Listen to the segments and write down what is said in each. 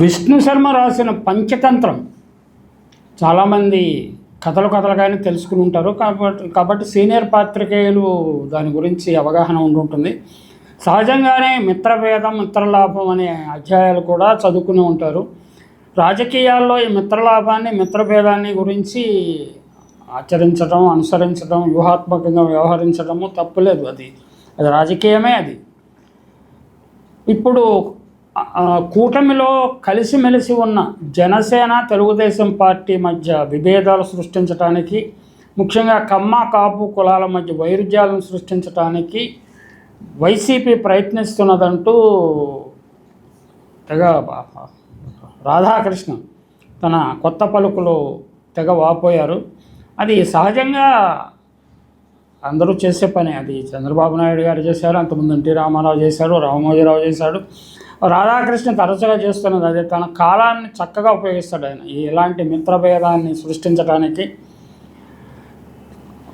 విష్ణు శర్మ రాసిన పంచతంత్రం. చాలామంది కథలు కథలుగానే తెలుసుకుని ఉంటారు. కాబట్టి కాబట్టి సీనియర్ పాత్రికేయులు దాని గురించి అవగాహన ఉంటుంది. సహజంగానే మిత్రభేదం మిత్రలాభం అనే అధ్యాయాలు కూడా చదువుకుని ఉంటారు. రాజకీయాల్లో ఈ మిత్రలాభాన్ని మిత్రభేదాన్ని గురించి ఆచరించడం అనుసరించడం వ్యూహాత్మకంగా వ్యవహరించడము తప్పులేదు అది. అది రాజకీయమే అది. ఇప్పుడు కూటమిలో కలిసిమెలిసి ఉన్న జనసేన తెలుగుదేశం పార్టీ మధ్య విభేదాలు సృష్టించడానికి ముఖ్యంగా కమ్మ కాపు కులాల మధ్య వైరుధ్యాలను సృష్టించడానికి వైసీపీ ప్రయత్నిస్తున్నదంటూ తెగ రాధాకృష్ణ తన కొత్త పలుకులో తెగ వాపోయారు. అది సహజంగా అందరూ చేసే పని. అది చంద్రబాబు నాయుడు గారు చేశారు అంతకుముందు ఎన్టీ రామారావు చేశాడు రామోజీరావు చేశాడు రాధాకృష్ణ తరచుగా చేస్తున్నది అదే. తన కాలాన్ని చక్కగా ఉపయోగిస్తాడు ఆయన. ఈ ఇలాంటి మిత్రభేదాన్ని సృష్టించడానికి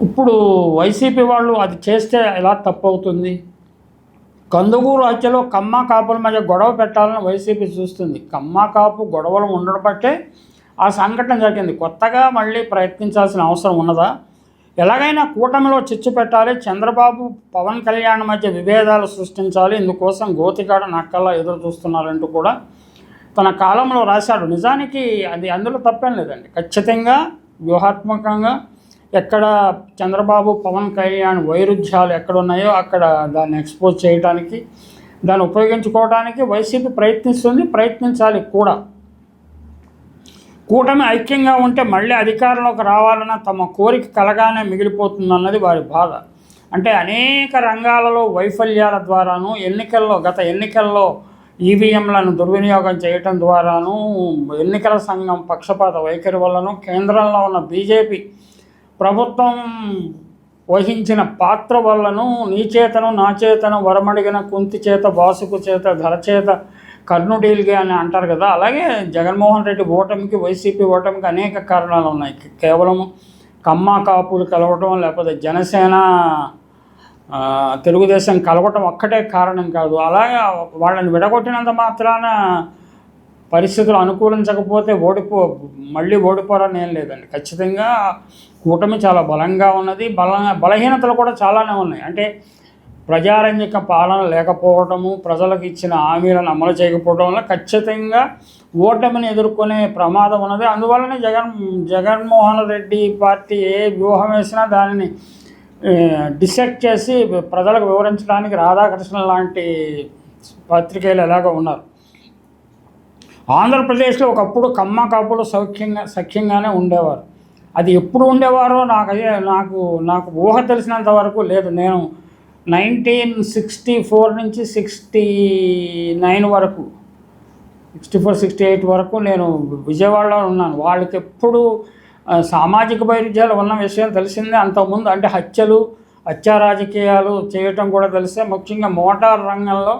ఇప్పుడు వైసీపీ వాళ్ళు అది చేస్తే ఎలా తప్పు అవుతుంది కందుకూరు హత్యలో కమ్మ కాపుల మధ్య గొడవ పెట్టాలని వైసీపీ చూస్తుంది. కమ్మ కాపు గొడవలు ఉండడం బట్టే ఆ సంఘటన జరిగింది. కొత్తగా మళ్ళీ ప్రయత్నించాల్సిన అవసరం ఉన్నదా? ఎలాగైనా కూటమిలో చిచ్చు పెట్టాలి చంద్రబాబు పవన్ కళ్యాణ్ మధ్య విభేదాలు సృష్టించాలి ఇందుకోసం గోతికాడ నక్కల్లా ఎదురు చూస్తున్నారంటూ కూడా తన కాలంలో రాశాడు. నిజానికి అది అందులో తప్పేం లేదండి. ఖచ్చితంగా వ్యూహాత్మకంగా ఎక్కడ చంద్రబాబు పవన్ కళ్యాణ్ వైరుధ్యాలు ఎక్కడున్నాయో అక్కడ దాన్ని ఎక్స్పోజ్ చేయడానికి దాన్ని ఉపయోగించుకోవడానికి వైసీపీ ప్రయత్నిస్తుంది ప్రయత్నించాలి కూడా. కూటమి ఐక్యంగా ఉంటే మళ్ళీ అధికారంలోకి రావాలన్న తమ కోరిక కలగానే మిగిలిపోతుందన్నది వారి బాధ. అంటే అనేక రంగాలలో వైఫల్యాల ద్వారాను ఎన్నికల్లో గత ఎన్నికల్లో ఈవీఎంలను దుర్వినియోగం చేయటం ద్వారాను ఎన్నికల సంఘం పక్షపాత వైఖరి వల్లనూ కేంద్రంలో ఉన్న బీజేపీ ప్రభుత్వం వహించిన పాత్ర వల్లను నీ చేతను నా చేతను వరమడిగిన కుంతి చేత బాసుకు చేత ధర చేత కర్ణుడీల్గా అని అంటారు కదా అలాగే జగన్మోహన్ రెడ్డి ఓటమికి వైసీపీ ఓటమికి అనేక కారణాలు ఉన్నాయి. కేవలం కమ్మ కాపులు కలవటం లేకపోతే జనసేన తెలుగుదేశం కలవటం ఒక్కటే కారణం కాదు. అలాగే వాళ్ళని విడగొట్టినంత మాత్రాన పరిస్థితులు అనుకూలించకపోతే ఓడిపో మళ్ళీ ఓడిపోరని ఏం లేదండి. ఖచ్చితంగా కూటమి చాలా బలంగా ఉన్నది. బల బలహీనతలు కూడా చాలానే ఉన్నాయి. అంటే ప్రజారంజక పాలన లేకపోవటము ప్రజలకు ఇచ్చిన హామీలను అమలు చేయకపోవడం వల్ల ఖచ్చితంగా ఓటమిని ఎదుర్కొనే ప్రమాదం ఉన్నది. అందువల్లనే జగన్ జగన్మోహన్ రెడ్డి పార్టీ ఏ వ్యూహం వేసినా దానిని డిసెక్ట్ చేసి ప్రజలకు వివరించడానికి రాధాకృష్ణ లాంటి పత్రికలు ఎలాగో ఉన్నారు. ఆంధ్రప్రదేశ్లో ఒకప్పుడు కమ్మ కాపులు సౌఖ్యంగా సఖ్యంగానే ఉండేవారు. అది ఎప్పుడు ఉండేవారో నాకు అదే నాకు నాకు ఊహ తెలిసినంత వరకు లేదు. నేను నైన్టీన్ సిక్స్టీ ఫోర్ నుంచి సిక్స్టీ నైన్ వరకు సిక్స్టీ ఫోర్ సిక్స్టీ ఎయిట్ వరకు నేను విజయవాడలో ఉన్నాను. వాళ్ళకి ఎప్పుడు సామాజిక వైరుధ్యాలు ఉన్న విషయం తెలిసిందే అంతకుముందు. అంటే హత్యలు హత్యా రాజకీయాలు చేయటం కూడా తెలిసే. ముఖ్యంగా మోటార్ రంగంలో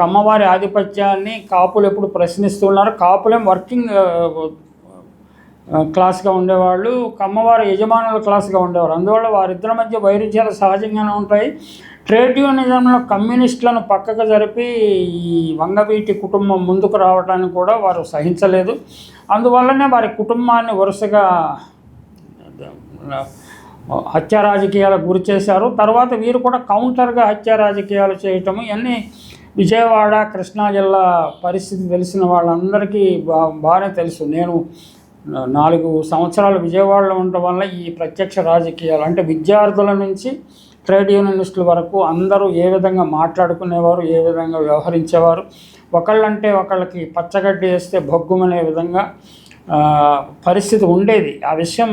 కమ్మవారి ఆధిపత్యాన్ని కాపులు ఎప్పుడు ప్రశ్నిస్తున్నారు కాపులేం వర్కింగ్ క్లాస్గా ఉండేవాళ్ళు కమ్మవారి యజమానుల క్లాస్గా ఉండేవారు. అందువల్ల వారిద్దరి మధ్య వైరుధ్యాలు సహజంగానే ఉంటాయి. ట్రేడ్ యూనిజంలో కమ్యూనిస్టులను పక్కకు జరిపి ఈ వంగవీటి కుటుంబం ముందుకు రావడానికి కూడా వారు సహించలేదు. అందువల్లనే వారి కుటుంబాన్ని వరుసగా హత్యా రాజకీయాలకు గురి చేశారు. తర్వాత వీరు కూడా కౌంటర్గా హత్యా రాజకీయాలు చేయటము ఇవన్నీ విజయవాడ కృష్ణా జిల్లా పరిస్థితి తెలిసిన వాళ్ళందరికీ బా బాగానే తెలుసు. నేను నాలుగు సంవత్సరాలు విజయవాడలో ఉండటం వల్ల ఈ ప్రత్యక్ష రాజకీయాలు అంటే విద్యార్థుల నుంచి ట్రేడ్ యూనియనిస్టుల వరకు అందరూ ఏ విధంగా మాట్లాడుకునేవారు ఏ విధంగా వ్యవహరించేవారు ఒకళ్ళంటే ఒకళ్ళకి పచ్చగడ్డి వేస్తే భగ్గుమనే విధంగా పరిస్థితి ఉండేది. ఆ విషయం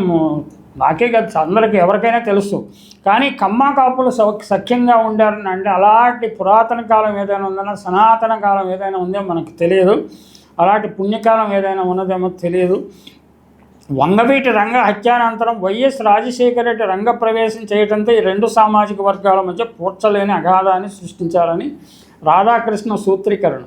నాకే కాదు అందరికీ ఎవరికైనా తెలుసు. కానీ కమ్మా కాపులు సఖ్యంగా ఉండారని అంటే అలాంటి పురాతన కాలం ఏదైనా ఉందన్నా సనాతన కాలం ఏదైనా ఉందో మనకు తెలియదు. అలాంటి పుణ్యకాలం ఏదైనా ఉన్నదేమో తెలియదు. వంగవీటి రంగ హత్యానంతరం వైఎస్ రాజశేఖర రెడ్డి రంగ ప్రవేశం చేయడంతో ఈ రెండు సామాజిక వర్గాల మధ్య పూడ్చలేని అగాధాన్ని సృష్టించారని రాధాకృష్ణ సూత్రీకరణ.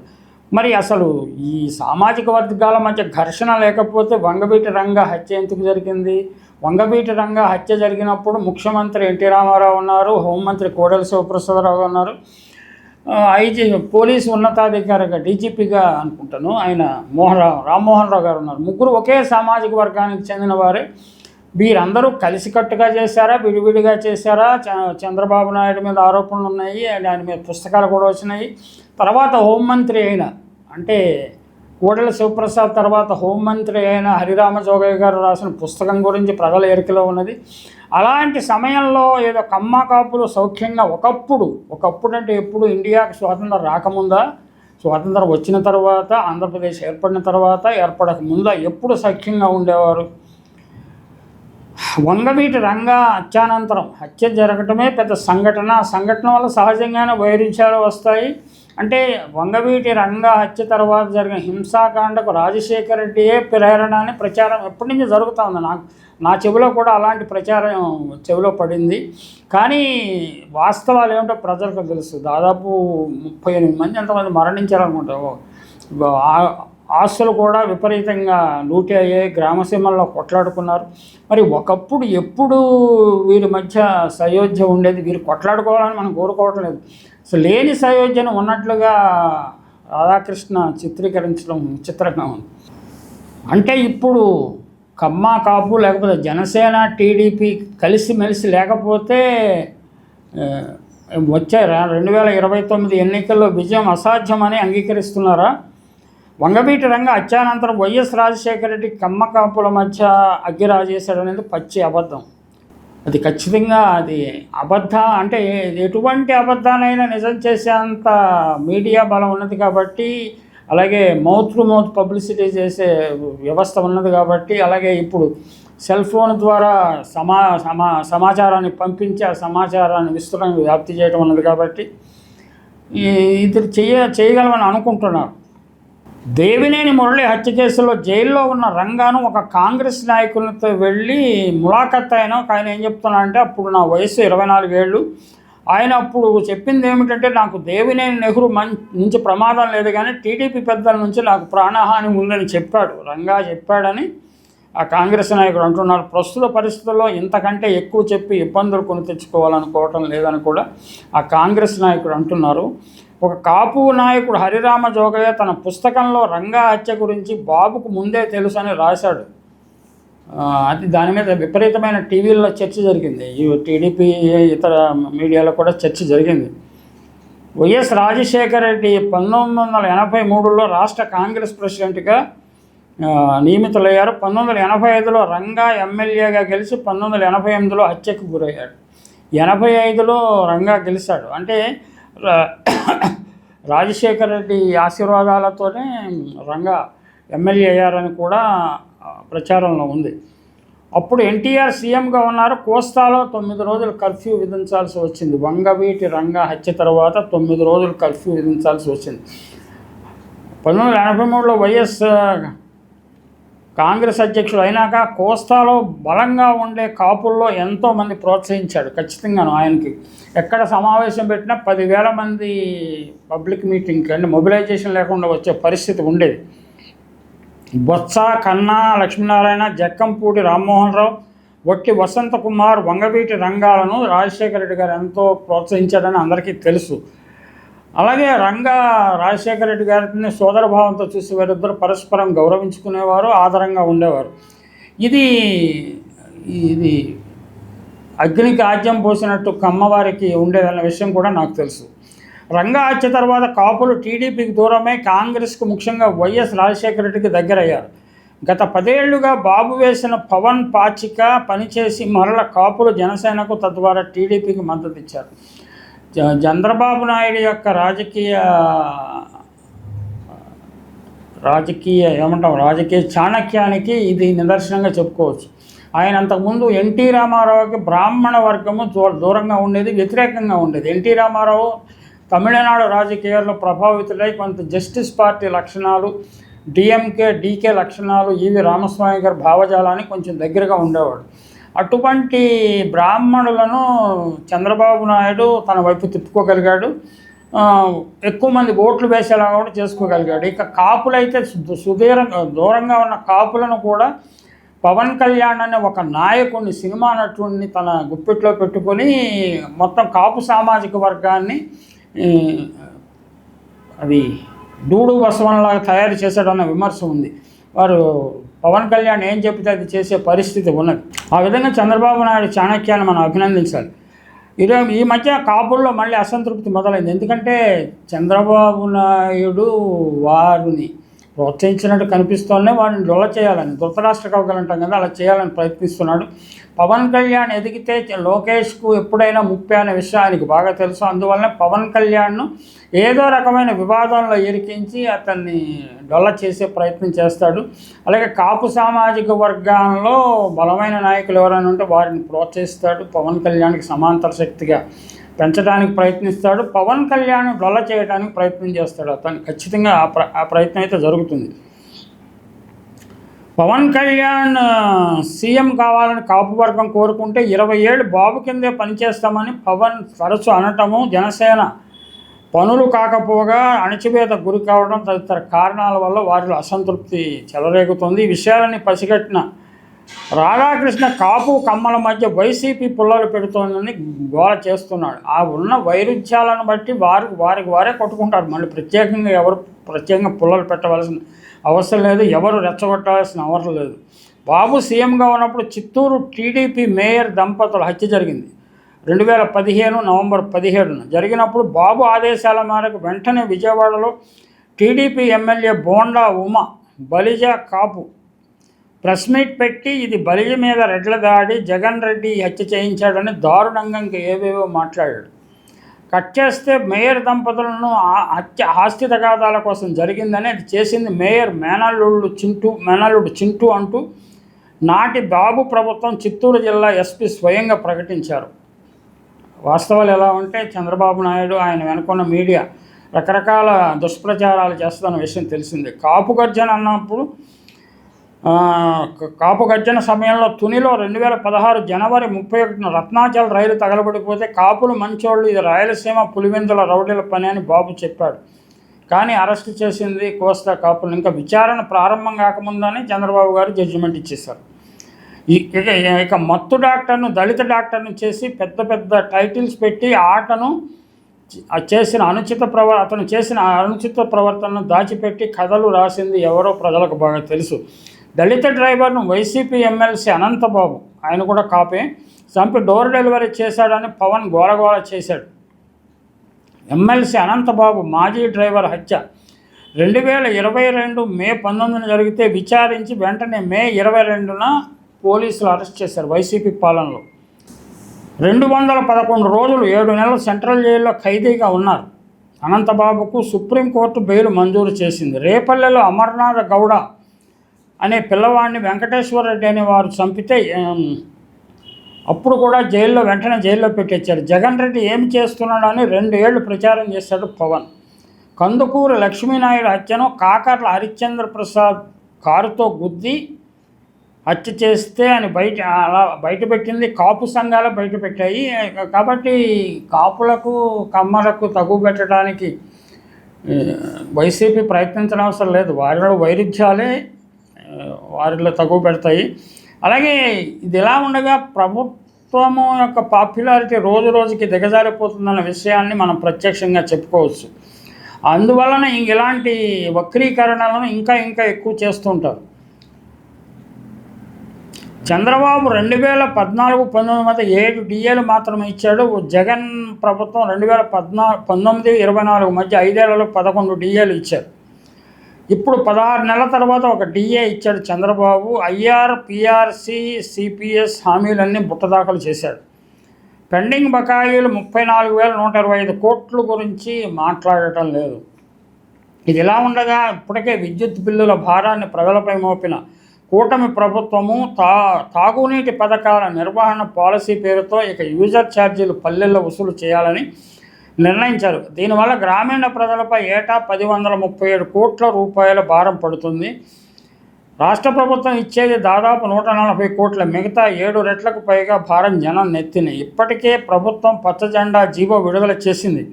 మరి అసలు ఈ సామాజిక వర్గాల మధ్య ఘర్షణ లేకపోతే వంగవీటి రంగ హత్య ఎందుకు జరిగింది? వంగవీటి రంగ హత్య జరిగినప్పుడు ముఖ్యమంత్రి ఎన్టీ రామారావు ఉన్నారు హోంమంత్రి కోడెల శివప్రసాదరావు ఉన్నారు. ఐజీ పోలీసు ఉన్నతాధికారిగా డీజీపీగా అనుకుంటాను. ఆయన మోహన్ రావు రామ్మోహన్ రావు గారు ఉన్నారు. ముగ్గురు ఒకే సామాజిక వర్గానికి చెందిన వారే. వీరందరూ కలిసికట్టుగా చేశారా? విడివిడిగా చేశారా? చంద్రబాబు నాయుడు మీద ఆరోపణలు ఉన్నాయి. ఆయన మీద పుస్తకాలు కూడా వచ్చినాయి. తర్వాత హోంమంత్రి అయిన అంటే కోడెల శివప్రసాద్ తర్వాత హోంమంత్రి అయిన హరిరామ జోగయ్య గారు రాసిన పుస్తకం గురించి ప్రజల ఎరికలో ఉన్నది. అలాంటి సమయంలో ఏదో కమ్మ కాపులు సౌఖ్యంగా ఒకప్పుడు ఒకప్పుడు అంటే ఎప్పుడు ఇండియాకి స్వాతంత్రం రాకముందా? స్వాతంత్రం వచ్చిన తర్వాత ఆంధ్రప్రదేశ్ ఏర్పడిన తర్వాత ఏర్పడక ముందా? ఎప్పుడు సఖ్యంగా ఉండేవారు? వంగవీటి రంగా హత్యానంతరం హత్య జరగటమే పెద్ద సంఘటన. సంఘటన వల్ల సహజంగానే వైరుధ్యాలు వస్తాయి. అంటే వంగవీటి రంగ హత్య తర్వాత జరిగిన హింసాకాండకు రాజశేఖర రెడ్డియే ప్రేరణ అని ప్రచారం ఎప్పటి నుంచి జరుగుతూ ఉంది. నాకు నా చెవిలో కూడా అలాంటి ప్రచారం చెవిలో పడింది. కానీ వాస్తవాలు ఏమిటో ప్రజలకు తెలుసు. దాదాపు ముప్పై ఎనిమిది మంది ఎంతమంది మరణించారనుకుంటా. ఆస్తులు కూడా విపరీతంగా లూటీ అయ్యాయి గ్రామసీమల్లో కొట్లాడుకున్నారు. మరి ఒకప్పుడు ఎప్పుడు వీరి మధ్య సయోధ్య ఉండేది వీరు కొట్లాడుకోవాలని మనం కోరుకోవటం లేదు. అసలు లేని సయోధ్యను ఉన్నట్లుగా రాధాకృష్ణ చిత్రీకరించడం చిత్రంగా ఉంది. అంటే ఇప్పుడు కమ్మ కాపు లేకపోతే జనసేన టీడీపీ కలిసిమెలిసి లేకపోతే వచ్చే రెండు వేల ఇరవై తొమ్మిది ఎన్నికల్లో విజయం అసాధ్యమని అంగీకరిస్తున్నారా? వంగవీటి రంగ అత్యానంతరం వైఎస్ రాజశేఖర రెడ్డి కమ్మకాపుల మధ్య మధ్య అగ్గిరాజేశాడు అనేది పచ్చి అబద్ధం. అది ఖచ్చితంగా అది అబద్ధ అంటే ఎటువంటి అబద్ధానైనా నిజం చేసేంత మీడియా బలం ఉన్నది కాబట్టి అలాగే మౌత్ టు మౌత్ పబ్లిసిటీ చేసే వ్యవస్థ ఉన్నది కాబట్టి అలాగే ఇప్పుడు సెల్ ఫోన్ ద్వారా సమా సమా సమాచారాన్ని పంపించి ఆ సమాచారాన్ని విస్తృతంగా వ్యాప్తి చేయడం ఉన్నది కాబట్టి ఈ ఇది చేయ చేయగలమని అనుకుంటున్నారు. దేవినేని మురళి హత్య కేసులో జైల్లో ఉన్న రంగాను ఒక కాంగ్రెస్ నాయకులతో వెళ్ళి ములాఖత్ అయిన ఒక ఆయన ఏం చెప్తున్నానంటే అప్పుడు నా వయసు ఇరవై నాలుగేళ్ళు ఆయన అప్పుడు చెప్పింది ఏమిటంటే నాకు దేవినేని నెహ్రూ మం నుంచి ప్రమాదం లేదు కానీ టీడీపీ పెద్దల నుంచి నాకు ప్రాణహాని ఉందని చెప్పాడు. రంగా చెప్పాడని ఆ కాంగ్రెస్ నాయకుడు అంటున్నారు. ప్రస్తుత పరిస్థితుల్లో ఇంతకంటే ఎక్కువ చెప్పి ఇబ్బందులు కొని తెచ్చుకోవాలనుకోవటం లేదని కూడా ఆ కాంగ్రెస్ నాయకుడు అంటున్నారు. ఒక కాపు నాయకుడు హరిరామ జోగయ్య తన పుస్తకంలో రంగా హత్య గురించి బాబుకు ముందే తెలుసు అని రాశాడు అది దాని మీద విపరీతమైన టీవీల్లో చర్చ జరిగింది. ఈ టీడీపీ ఇతర మీడియాలో కూడా చర్చ జరిగింది. వైఎస్ రాజశేఖర రెడ్డి పంతొమ్మిది వందల ఎనభై మూడులో రాష్ట్ర కాంగ్రెస్ ప్రెసిడెంట్గా నియమితులయ్యారు. పంతొమ్మిది వందల ఎనభై ఐదులో రంగా ఎమ్మెల్యేగా గెలిచి పంతొమ్మిది వందల ఎనభై ఎనిమిదిలో హత్యకు గురయ్యాడు. ఎనభై ఐదులో రంగా గెలిచాడు. అంటే రాజశేఖర రెడ్డి ఆశీర్వాదాలతోనే రంగా ఎమ్మెల్యే అయ్యారని కూడా ప్రచారంలో ఉంది. అప్పుడు ఎన్టీఆర్ సీఎంగా ఉన్నారు. కోస్తాలో తొమ్మిది రోజులు కర్ఫ్యూ విధించాల్సి వచ్చింది. వంగవీటి రంగా హత్య తర్వాత తొమ్మిది రోజులు కర్ఫ్యూ విధించాల్సి వచ్చింది. పంతొమ్మిది వందల ఎనభై మూడులో వైఎస్ కాంగ్రెస్ అధ్యక్షుడు అయినాక కోస్తాలో బలంగా ఉండే కాపుల్లో ఎంతోమంది ప్రోత్సహించాడు ఖచ్చితంగాను ఆయనకి. ఎక్కడ సమావేశం పెట్టినా పదివేల మంది పబ్లిక్ మీటింగ్కి అంటే మొబిలైజేషన్ లేకుండా వచ్చే పరిస్థితి ఉండేది. బొత్స కన్నా లక్ష్మీనారాయణ జక్కంపూడి రామ్మోహన్ రావు వట్టి వసంతకుమార్ వంగవీటి రంగాలను రాజశేఖర రెడ్డి గారు ఎంతో ప్రోత్సహించాడని అందరికీ తెలుసు. అలాగే రంగా రాజశేఖర రెడ్డి గారిని సోదరభావంతో చూసి వారిద్దరు పరస్పరం గౌరవించుకునేవారు ఆదరంగా ఉండేవారు. ఇది ఇది అగ్నికి ఆజ్యం పోసినట్టు కమ్మవారికి ఉండేదన్న విషయం కూడా నాకు తెలుసు. రంగా హత్య తర్వాత కాపులు టీడీపీకి దూరమై కాంగ్రెస్కు ముఖ్యంగా వైఎస్ రాజశేఖర రెడ్డికి దగ్గరయ్యారు. గత పదేళ్ళుగా బాబు వేసిన పవన్ పాచిక పనిచేసి మరల కాపులు జనసేనకు తద్వారా టీడీపీకి మద్దతు ఇచ్చారు. చంద్రబాబు నాయుడు యొక్క రాజకీయ రాజకీయ ఏమంటాం రాజకీయ చాణక్యానికి ఇది నిదర్శనంగా చెప్పుకోవచ్చు. ఆయన అంతకుముందు ఎన్టీ రామారావుకి బ్రాహ్మణ వర్గము దూ- దూరంగా ఉండేది వ్యతిరేకంగా ఉండేది. ఎన్టీ రామారావు తమిళనాడు రాజకీయాల్లో ప్రభావితులై కొంత జస్టిస్ పార్టీ లక్షణాలు డిఎంకే డీకే లక్షణాలు ఈవి రామస్వామి గారి భావజాలానికి కొంచెం దగ్గరగా ఉండేవాడు. అటువంటి బ్రాహ్మణులను చంద్రబాబు నాయుడు తన వైపు తిప్పుకోగలిగాడు. ఎక్కువ మంది ఓట్లు వేసేలాగా కూడా చేసుకోగలిగాడు. ఇక కాపులైతే సుదీర దూరంగా ఉన్న కాపులను కూడా పవన్ కళ్యాణ్ అనే ఒక నాయకుడిని సినిమా నటుడిని తన గుప్పిట్లో పెట్టుకొని మొత్తం కాపు సామాజిక వర్గాన్ని అది డూడు బసవన్లాగా తయారు చేశాడన్న విమర్శ ఉంది. వారు పవన్ కళ్యాణ్ ఏం చెబితే అది చేసే పరిస్థితి ఉన్నది. ఆ విధంగా చంద్రబాబు నాయుడు చాణక్యాన్ని మనం అభినందించాలి. ఇదే ఈ మధ్య కాపుల్లో మళ్ళీ అసంతృప్తి మొదలైంది. ఎందుకంటే చంద్రబాబు నాయుడు వారిని ప్రోత్సహించినట్టు కనిపిస్తూనే వాడిని డొల్ల చేయాలని ధృతరాష్ట్ర కవకలు అంటాం కదా అలా చేయాలని ప్రయత్నిస్తున్నాడు. పవన్ కళ్యాణ్ ఎదిగితే లోకేష్కు ఎప్పుడైనా ముప్పి అనే విషయం ఆయనకు బాగా తెలుసు. అందువల్ల పవన్ కళ్యాణ్ను ఏదో రకమైన వివాదంలో ఇరికించి అతన్ని డొల్ల చేసే ప్రయత్నం చేస్తాడు. అలాగే కాపు సామాజిక వర్గాల్లో బలమైన నాయకులు ఎవరైనా ఉంటే వారిని ప్రోత్సహిస్తాడు. పవన్ కళ్యాణ్కి సమాంతర శక్తిగా పెంచడానికి ప్రయత్నిస్తాడు. పవన్ కళ్యాణ్ డొల్ల చేయడానికి ప్రయత్నం చేస్తాడు అతను. ఖచ్చితంగా ఆ ప్ర ఆ ప్రయత్నం అయితే జరుగుతుంది. పవన్ కళ్యాణ్ సీఎం కావాలని కాపు వర్గం కోరుకుంటే ఇరవై ఏళ్ళు బాబు కిందే పనిచేస్తామని పవన్ తరచు అనటము జనసేన పనులు కాకపోగా అణచివేత గురి కావడం తదితర కారణాల వల్ల వారిలో అసంతృప్తి చెలరేగుతుంది. ఈ విషయాలని పసిగట్టిన రాధాకృష్ణ కాపు కమ్మల మధ్య వైసీపీ పుల్లలు పెడుతోందని గోల చేస్తున్నాడు. ఆ ఉన్న వైరుధ్యాలను బట్టి వారికి వారికి వారే కొట్టుకుంటారు. మళ్ళీ ప్రత్యేకంగా ఎవరు ప్రత్యేకంగా పుల్లలు పెట్టవలసిన అవసరం లేదు. ఎవరు రెచ్చగొట్టాల్సిన అవసరం లేదు. బాబు సీఎంగా ఉన్నప్పుడు చిత్తూరు టీడీపీ మేయర్ దంపతుల హత్య జరిగింది. రెండు వేల పదిహేను నవంబర్ పదిహేడున జరిగినప్పుడు బాబు ఆదేశాల మేరకు వెంటనే విజయవాడలో టీడీపీ ఎమ్మెల్యే బోండా ఉమ బలిజ కాపు ప్రెస్ మీట్ పెట్టి ఇది బలిజ మీద రెడ్ల దాడి జగన్ రెడ్డి హత్య చేయించాడని దారుణంగా ఇంకా ఏవేవో మాట్లాడాడు. కట్ చేస్తే మేయర్ దంపతులను హత్య ఆస్తి తగాదాల కోసం జరిగిందని అది చేసింది మేయర్ మేనల్లుడు చింటూ మేనల్లుడు చింటూ అంటూ నాటి బాబు ప్రభుత్వం చిత్తూరు జిల్లా ఎస్పీ స్వయంగా ప్రకటించారు. వాస్తవాలు ఎలా ఉంటే చంద్రబాబు నాయుడు ఆయన వెనుకున్న మీడియా రకరకాల దుష్ప్రచారాలు చేస్తున్న విషయం తెలిసిందే. కాపు గర్జన అన్నప్పుడు కాపు గర్జన సమయంలో తునిలో రెండు వేల పదహారు జనవరి ముప్పై ఒకటిన రత్నాచల్ రైలు తగలబడిపోతే కాపులు మంచోళ్ళు ఇది రాయలసీమ పులివెందుల రౌడీల పని అని బాబు చెప్పాడు. కానీ అరెస్ట్ చేసింది కోస్తా కాపులు. ఇంకా విచారణ ప్రారంభం కాకముందని చంద్రబాబు గారు జడ్జిమెంట్ ఇచ్చేశారు. ఇక ఇక మత్తు డాక్టర్ను దళిత డాక్టర్ను చేసి పెద్ద పెద్ద టైటిల్స్ పెట్టి ఆటను చేసిన అనుచిత ప్రవ అతను చేసిన అనుచిత ప్రవర్తనను దాచిపెట్టి కథలు రాసింది ఎవరో ప్రజలకు బాగా తెలుసు. దళిత డ్రైవర్ను వైసీపీ ఎమ్మెల్సీ అనంతబాబు ఆయన కూడా కాపే చంపి డోర్ డెలివరీ చేశాడని పవన్ గోలగోల చేశాడు. ఎమ్మెల్సీ అనంతబాబు మాజీ డ్రైవర్ హత్య. రెండు వేల ఇరవై రెండు మే పంతొమ్మిదిన జరిగితే విచారించి వెంటనే మే ఇరవై రెండున పోలీసులు అరెస్ట్ చేశారు వైసీపీ పాలనలో. రెండు వందల పదకొండు రోజులు ఏడు నెలలు సెంట్రల్ జైల్లో ఖైదీగా ఉన్నారు. అనంతబాబుకు సుప్రీంకోర్టు బెయిల్ మంజూరు చేసింది. రేపల్లెలో అమర్నాథ్ గౌడ అనే పిల్లవాడిని వెంకటేశ్వర రెడ్డి అనే వారు చంపితే అప్పుడు కూడా జైల్లో వెంటనే జైల్లో పెట్టించారు జగన్ రెడ్డి ఏం చేస్తున్నాడు అని రెండు ఏళ్ళు ప్రచారం చేశాడు పవన్. కందుకూరు లక్ష్మీనాయుడు హత్యను కాకర్ల హరిశ్చంద్ర ప్రసాద్ కారుతో గుద్ది హత్య చేస్తే అని బయట అలా బయట పెట్టింది. కాపు సంఘాలు బయట పెట్టాయి. కాబట్టి కాపులకు కమ్మలకు తగు పెట్టడానికి వైసీపీ ప్రయత్నించడం అవసరం లేదు. వారిలో వైరుధ్యాలే వారిలో తక్కువ పెడతాయి. అలాగే ఇది ఎలా ఉండగా ప్రభుత్వము యొక్క పాపులారిటీ రోజు రోజుకి దిగజారిపోతుందన్న విషయాన్ని మనం ప్రత్యక్షంగా చెప్పుకోవచ్చు. అందువలన ఇలాంటి వక్రీకరణలను ఇంకా ఇంకా ఎక్కువ చేస్తుంటారు చంద్రబాబు రెండు వేల పద్నాలుగు పంతొమ్మిది మధ్య ఏడు డిఏలు మాత్రమే ఇచ్చాడు. జగన్ ప్రభుత్వం రెండు వేల పద్నా పంతొమ్మిది ఇరవై నాలుగు మధ్య ఐదేళ్ళలో పదకొండు డిఏలు ఇచ్చారు. ఇప్పుడు పదహారు నెలల తర్వాత ఒక డిఏ ఇచ్చాడు చంద్రబాబు. ఐఆర్ పిఆర్సి సిపిఎస్ హామీలన్నీ బుట్టదాఖలు చేశాడు. పెండింగ్ బకాయిలు ముప్పై నాలుగు వేల నూట ఇరవై ఐదు కోట్ల గురించి మాట్లాడటం లేదు. ఇది ఇలా ఉండగా ఇప్పటికే విద్యుత్ బిల్లుల భారాన్ని ప్రజలపై మోపిన కూటమి ప్రభుత్వము తా తాగునీటి పథకాల నిర్వహణ పాలసీ పేరుతో ఇక యూజర్ ఛార్జీలు పల్లెల్లో వసూలు చేయాలని నిర్ణయించారు. దీనివల్ల గ్రామీణ ప్రజలపై ఏటా పది వందల ముప్పై ఏడు కోట్ల రూపాయల భారం పడుతుంది. రాష్ట్ర ప్రభుత్వం ఇచ్చేది దాదాపు నూట నలభై కోట్ల మిగతా ఏడు రెట్లకు పైగా భారం జనం నెత్తిని. ఇప్పటికే ప్రభుత్వం పచ్చజెండా జీవో విడుదల చేసింది.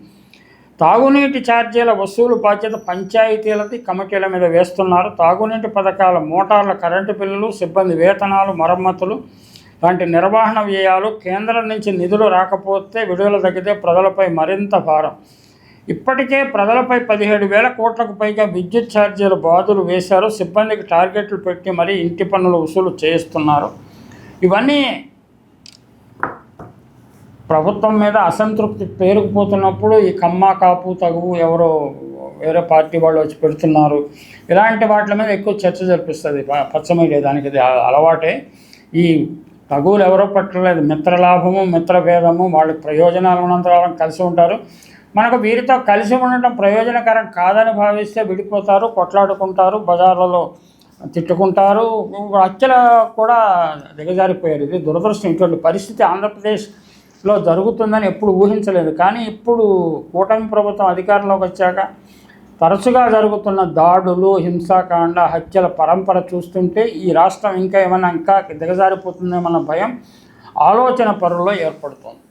తాగునీటి ఛార్జీల వసూలు బాధ్యత పంచాయతీలది కమిటీల మీద వేస్తున్నారు. తాగునీటి పథకాల మోటార్ల కరెంటు బిల్లులు సిబ్బంది వేతనాలు మరమ్మతులు వంటి నిర్వహణ వ్యయాలు కేంద్రం నుంచి నిధులు రాకపోతే విడుదల తగ్గితే ప్రజలపై మరింత భారం. ఇప్పటికే ప్రజలపై పదిహేడు వేల కోట్లకు పైగా విద్యుత్ ఛార్జీల బాధలు వేశారు. సిబ్బందికి టార్గెట్లు పెట్టి మరీ ఇంటి పన్నులు వసూలు చేస్తున్నారు ఇవన్నీ ప్రభుత్వం మీద అసంతృప్తి పేరుకుపోతున్నప్పుడు ఈ కమ్మ కాపు తగువు ఎవరో వేరే పార్టీ వాళ్ళు వచ్చి పెడుతున్నారు. ఇలాంటి వాటి మీద ఎక్కువ చర్చ జరిపిస్తుంది. ప- పచ్చ మీడియా దానికి ఇది అలవాటే. ఈ తగువులు ఎవరో పట్టలేదు మిత్రలాభము మిత్రభేదము వాళ్ళ ప్రయోజనాలు ఉన్నంత కాలం కలిసి ఉంటారు. మనకు వీరితో కలిసి ఉండటం ప్రయోజనకరం కాదని భావిస్తే విడిపోతారు కొట్లాడుకుంటారు బజార్లలో తిట్టుకుంటారు. హత్యలు కూడా దిగజారిపోయారు. ఇది దురదృష్టం. ఇటువంటి పరిస్థితి ఆంధ్రప్రదేశ్లో జరుగుతుందని ఎప్పుడు ఊహించలేదు. కానీ ఇప్పుడు కూటమి ప్రభుత్వం అధికారంలోకి వచ్చాక తరచుగా జరుగుతున్న దాడులు హింసాకాండ హత్యల పరంపర చూస్తుంటే ఈ రాష్ట్రం ఇంకా ఏమైనా ఇంకా దిగజారిపోతుందేమన్న భయం ఆలోచన పరుల్లో ఏర్పడుతుంది.